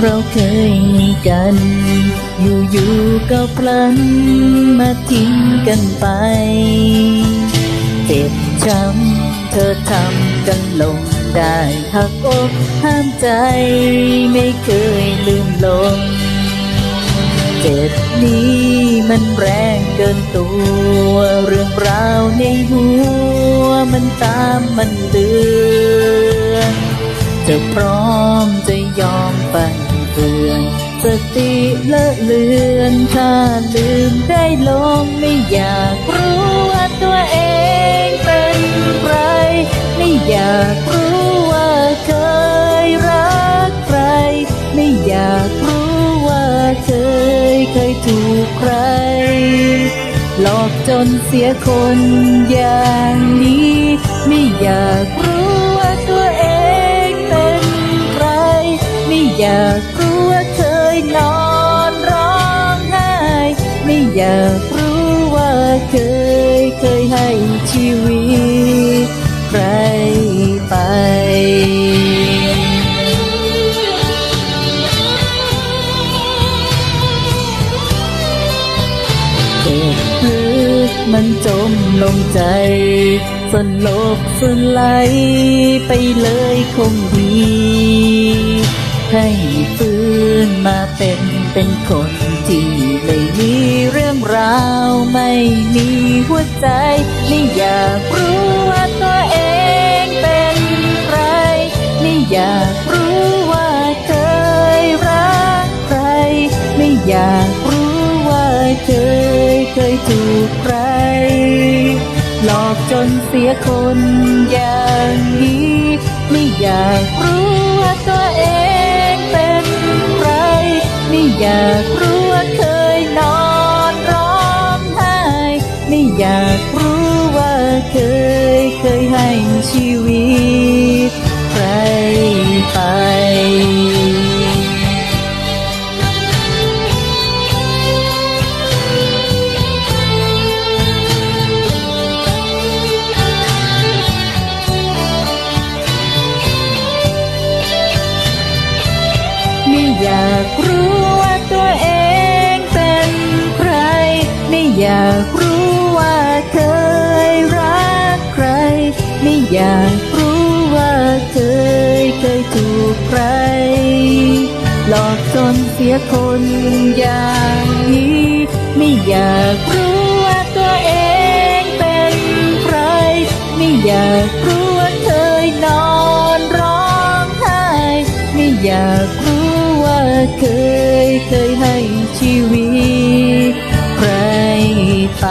เราเคยมีกัน อยู่ๆก็พลันมาทิ้งกันไป เจ็บช้ำเธอทำกันลงได้หักอกห้ามใจไม่เคยลืมลง เจ็บนี้มันแรงเกินตัว เรื่องราวในหัวมันตามมันเตือนจะพร้อมจะยอม ไปเตือน สติเลอะเลือนถ้าลืมได้ลงไม่อยากรู้ว่าตัวเองเป็นใคร ไม่อยากรู้ว่าเคยรักใคร ไม่อยากรู้ว่าเคยเคยถูกใคร หลอกจนเสียคนอย่างนี้ ไม่อยากรู้ อยากรู้ว่าเคยนอนร้องไห้ ไม่อยากรู้ว่าเคยเคยให้ชีวิตใครไปเจ็บลึกมันจมลงใจสลบสลายไปเลยคงดี ให้ฟื้นมาเป็นเป็นคนที่ไม่มีเรื่องราว ไม่มีหัวใจ ไม่อยากรู้ว่าตัวเองเป็นใคร ไม่อยากรู้ว่าเคยรักใคร ไม่อยากรู้ว่าเคยเคยถูกใคร หลอกจนเสียคนอย่างนี้ ไม่อยากรู้ว่าตัวเอง อยากรู้ว่าเคยเคยให้ชีวิตใครไปไม่อยากรู้ว่าตัวเองเป็นใคร ไม่อยากรู้ อยากรู้ว่าเคยเคยถูกใคร หลอกจนเสียคนอย่างนี้ ไม่อยากรู้ว่าตัวเองเป็นใคร ไม่อยากรู้ว่าเคยนอนร้องไห้ไม่อยากรู้ว่าเคยเคยให้ชีวิต ใครไป